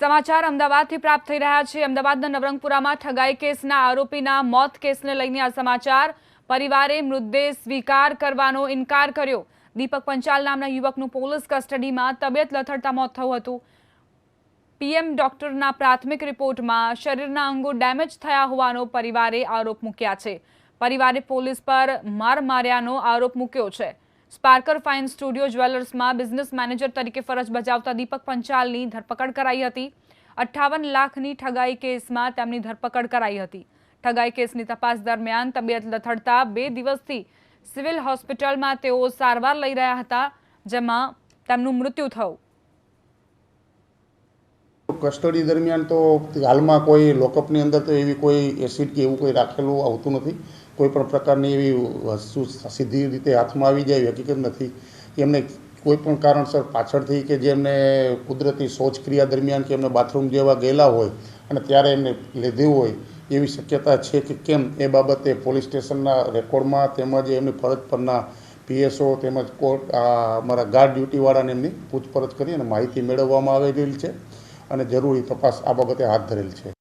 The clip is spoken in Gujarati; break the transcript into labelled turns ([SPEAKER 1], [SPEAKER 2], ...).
[SPEAKER 1] સમાચાર અમદાવાદથી પ્રાપ્ત થઈ રહ્યા છે. અમદાવાદના નવરંગપુરામાં ઠગાઈ કેસના આરોપીના મોત કેસને લઈને આ સમાચાર. પરિવારે મૃતદેહ સ્વીકાર કરવાનો ઇનકાર કર્યો. દીપક પંચાલ નામના યુવકનું પોલીસ કસ્ટડીમાં તબિયત લથડતા મોત થયું હતું. પીએમ ડોક્ટરના પ્રાથમિક રિપોર્ટમાં શરીરના અંગો ડેમેજ થયા હોવાનો પરિવારે આરોપ મૂક્યા છે. પરિવારે પોલીસ પર માર માર્યાનો આરોપ મૂક્યો છે. સ્પાર્કર ફાઇન સ્ટુડિયો જ્વેલર્સમાં બિઝનેસ મેનેજર તરીકે ફરજ બજાવતા દીપક પંચાલની ધરપકડ કરાઈ હતી. અઠ્ઠાવન લાખની ઠગાઈ કેસમાં તેમની ધરપકડ કરાઈ હતી. ઠગાઈ કેસની તપાસ દરમિયાન તબિયત લથડતા બે દિવસથી સિવિલ હોસ્પિટલમાં તેઓ સારવાર લઈ રહ્યા હતા, જેમાં તેમનું મૃત્યુ થયું.
[SPEAKER 2] કસ્ટડી દરમિયાન તો હાલમાં કોઈ લોકઅપની અંદર તો એવી કોઈ એસિડ કે એવું કોઈ રાખેલું આવતું નથી. કોઈ પણ પ્રકારની એવી વસ્તુ સીધી રીતે હાથમાં આવી જાય, હકીકત નથી. એમને કોઈ પણ કારણસર પાછળથી કે જે એમને કુદરતી શૌચક્રિયા દરમિયાન કે એમને બાથરૂમ જેવા ગયેલા હોય અને ત્યારે એમને લીધું હોય, એવી શક્યતા છે કે કેમ એ બાબતે પોલીસ સ્ટેશનના રેકોર્ડમાં તેમજ એમની ફરજ પરના પીએસઓ તેમજ કોર્ટ અમારા ગાર્ડ ડ્યુટીવાળાને એમની પૂછપરછ કરી અને માહિતી મેળવવામાં આવેલી છે. અને જરૂરી તપાસ આ બાબતે હાથ ધરેલ છે.